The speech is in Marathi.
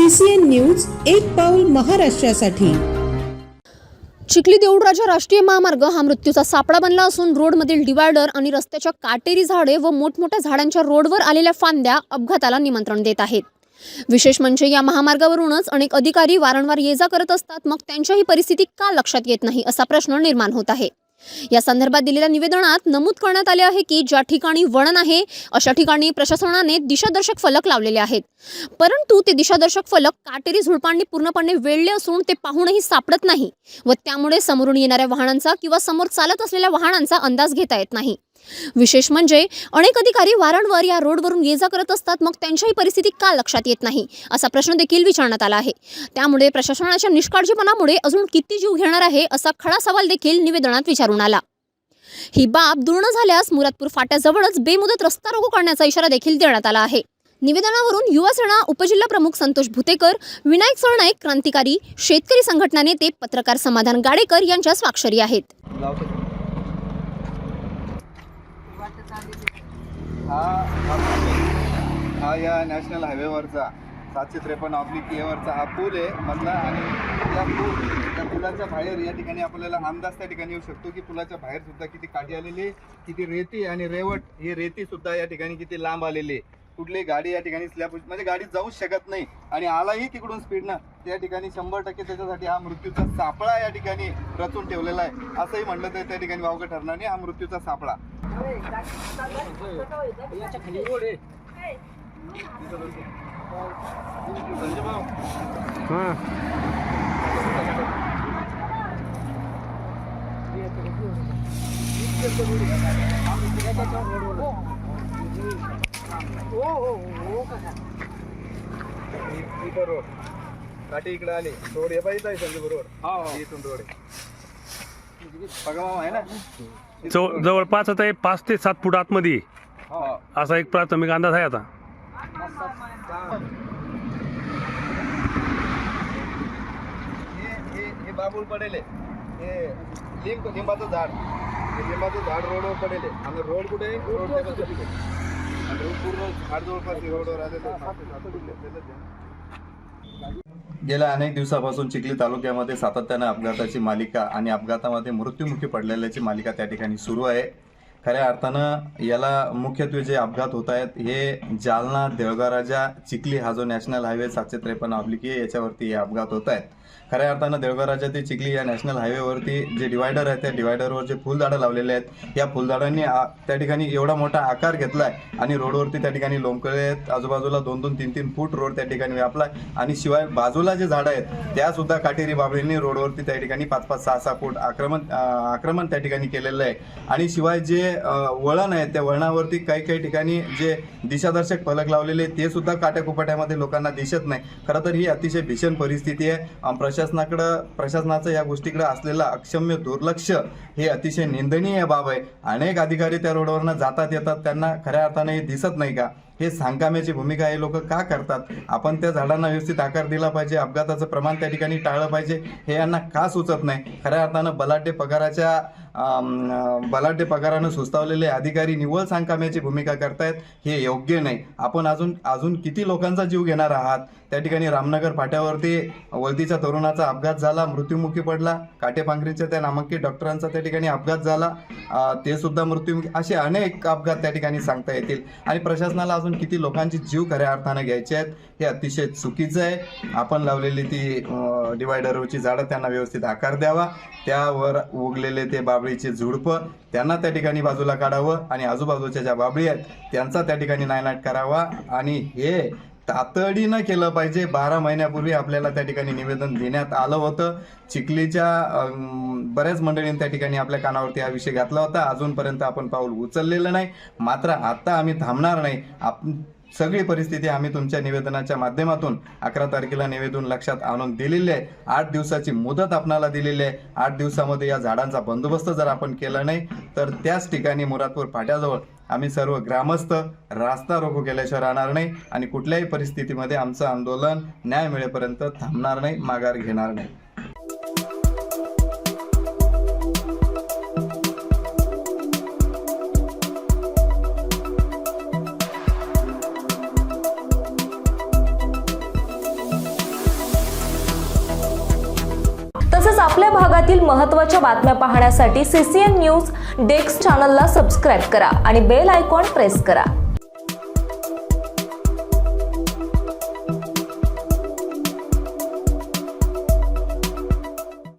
एन न्यूज एक पाऊल महाराष्ट्रासाठी. चिखली देऊळराजा राष्ट्रीय महामार्ग हा मृत्यूचा सापळा बनला असून रोडमधील डिवायडर आणि रस्त्याच्या काटेरी झाडे व मोठमोठ्या झाडांच्या रोडवर आलेल्या फांद्या अपघाताला निमंत्रण देत आहेत. विशेष म्हणजे या महामार्गावरूनच अनेक अधिकारी वारंवार ये जा करत असतात मग त्यांच्याही परिस्थिती का लक्षात येत नाही असा प्रश्न निर्माण होत आहे. या संदर्भात दिलेल्या निवेदनात नमूद करण्यात आले आहे की ज्या ठिकाणी वळण आहे अशा ठिकाणी प्रशासनाने दिशादर्शक फलक लावलेले आहेत. परंतु ते दिशादर्शक फलक काटेरी झुडपांनी पूर्णपणे वेळले असून ते पाहूनही सापडत नाही व त्यामुळे समोरून येणाऱ्या वाहनांचा किंवा समोर चालत असलेल्या वाहनांचा अंदाज घेता येत नाही. विशेष म्हणजे अनेक अधिकारी वारंवार या रोडवरून ये जा करत असतात. मग त्यांच्याही परिस्थिती का लक्षात येत नाही? असा प्रश्न देखील विचारण्यात आला आहे. त्यामुळे प्रशासनाच्या निष्काळजीपणामुळे अजून किती जीव घेणार आहे असा खडा सवाल देखील निवेदनात विचारून आला. ही बाब दूर न झाल्यास मुरादपूर फाट्याजवळच बेमुदत रस्ता रोको करण्याचा इशारा देखील देण्यात आला आहे. निवेदनावरून युवा सेना उपजिल्हा प्रमुख संतोष भुतेकर विनायक सरनाईक क्रांतिकारी शेतकरी संघटना नेते पत्रकार समाधान गाडेकर यांच्या स्वाक्षरी आहेत. हा हा या नॅशनल हायवेवरचा सातशे त्रेपन्न ऑब्लिक एवरचा हा पूल आहे मधला आणि त्या पूल त्या पुलाच्या बाहेर या ठिकाणी आपल्याला अंदाज त्या ठिकाणी येऊ शकतो की पुलाच्या बाहेर सुद्धा किती काठी आलेली आहे, किती रेती आणि रेवट ही रेती सुद्धा या ठिकाणी किती लांब आलेली आहे. कुठली गाडी या ठिकाणी स्लॅब म्हणजे गाडी जाऊ शकत नाही. आणि आलाही तिकडून स्पीडनं त्या ठिकाणी शंभर टक्के त्याच्यासाठी हा मृत्यूचा सापळा या ठिकाणी रचून ठेवलेला आहे. असंही म्हटलं तर त्या ठिकाणी वावगं ठरणार नाही हा मृत्यूचा सापळा. हो भाऊ इथं रोड काठी इकडे आली रोड हे पाहिजे आहे संजय बरोबर इथून रोड आहे आहे ना जवळ जवळपास आता हे पाच ते सात फूट आतमध्ये हा असा एक प्राथमिक अंदाज आहे आता हे हे हे बाबूल पडेल आहे. हे लिंब लिंबाचं झाड हे लिंबाचं झाड रोडवर पडेल आहे. आणि रोड कुठे आहे? रोड त्या बाजूला गेल्या अनेक दिवसापासून चिखली तालुक्यामध्ये सातत्यानं अपघाताची मालिका आणि अपघातामध्ये मृत्युमुखी पडलेल्याची मालिका त्या ठिकाणी सुरू आहे. खऱ्या अर्थानं याला मुख्यत्वे जे अपघात होत आहेत हे जालना देवगाराजा चिखली हा जो नॅशनल हायवे सातशे त्रेपन्न ऑब्लिक याच्यावरती हे अपघात होत आहेत. खऱ्या अर्थानं देवगाराजा ते चिखली या नॅशनल हायवेवरती जे डिवायडर आहे त्या डिवायडरवर जे फुलझाडं लावलेले आहेत या फुलझाडांनी आ- त्या ठिकाणी एवढा मोठा आकार घेतला आहे आणि रोडवरती त्या ठिकाणी लोंबकळे आहेत आजूबाजूला दोन दोन तीन तीन फूट रोड त्या ठिकाणी व्यापलाय आणि शिवाय बाजूला जे झाडं आहेत त्यासुद्धा काटेरी बाबळींनी रोडवरती त्या ठिकाणी पाच पाच सहा सहा फूट आक्रमण आक्रमण त्या ठिकाणी केलेलं आहे. आणि शिवाय जे वळण आहे त्या वळणावरती काही काही ठिकाणी जे दिशादर्शक फलक लावलेले ते सुद्धा काट्याकुपाट्यामध्ये लोकांना दिसत नाही. खरं तर ही अतिशय भीषण परिस्थिती आहे. प्रशासनाकडं प्रशासनाचं या गोष्टीकडे असलेलं अक्षम्य दुर्लक्ष हे अतिशय निंदनीय बाब आहे. अनेक अधिकारी त्या रोडवरनं जातात येतात. त्यांना खऱ्या अर्थाने हे दिसत नाही का? हे सांगकाम्याची भूमिका हे लोक का करतात? आपण त्या झाडांना व्यवस्थित आकार दिला पाहिजे अपघाताचं प्रमाण त्या ठिकाणी टाळलं पाहिजे हे यांना का सुचत नाही? खऱ्या अर्थानं बलाढ्य पगाराच्या बलाढ्य पगारानं सुस्तावलेले अधिकारी निव्वळ सांगकाम्याची भूमिका करतायत हे योग्य नाही. आपण अजून अजून किती लोकांचा जीव घेणार आहात? त्या ठिकाणी रामनगर फाट्यावरती वलतीच्या तरुणाचा अपघात झाला मृत्युमुखी पडला काटेपांघरीच्या त्या नामांकित डॉक्टरांचा त्या ठिकाणी अपघात झाला ते सुद्धा मृत्युमुखी असे अनेक अपघात त्या ठिकाणी सांगता येतील. आणि प्रशासनाला अजून किती लोकांचे जीव खऱ्या अर्थाने घ्यायचे आहेत हे अतिशय चुकीचं आहे. आपण लावलेली ती डिवायडरची झाडं त्यांना व्यवस्थित आकार द्यावा. त्यावर उगलेले ते बाबळीचे झुडपं त्यांना त्या ठिकाणी बाजूला काढावं आणि आजूबाजूच्या ज्या बाबळी आहेत त्यांचा त्या ठिकाणी नायनाट करावा. आणि हे तातडीनं केलं पाहिजे. बारा महिन्यापूर्वी आपल्याला त्या ठिकाणी निवेदन देण्यात आलं होतं. चिखलीच्या बऱ्याच मंडळींनी त्या ठिकाणी आपल्या कानावरती हा विषय घातला होता. अजूनपर्यंत आपण पाऊल उचललेलं नाही. मात्र आता आम्ही थांबणार नाही. आप सगळी परिस्थिती आम्ही तुमच्या निवेदनाच्या माध्यमातून अकरा तारखेला निवेदन लक्षात आणून दिलेली आहे. आठ दिवसाची मुदत आपणाला दिलेली आहे. आठ दिवसामध्ये या झाडांचा बंदोबस्त जर आपण केला नाही तर त्याच ठिकाणी मुरादपूर फाट्याजवळ आम्ही सर्व ग्रामस्थ रास्ता रोको केल्याशिवाय राहणार नाही आणि कुठल्याही परिस्थितीमध्ये आमचं आंदोलन न्याय मिळेपर्यंत थांबणार नाही माघार घेणार नाही. तसंच आपल्या भागातील महत्त्वाच्या बातम्या पाहण्यासाठी सीसीएन न्यूज डेस्क चॅनलला सबस्क्राईब करा आणि बेल आयकॉन प्रेस करा.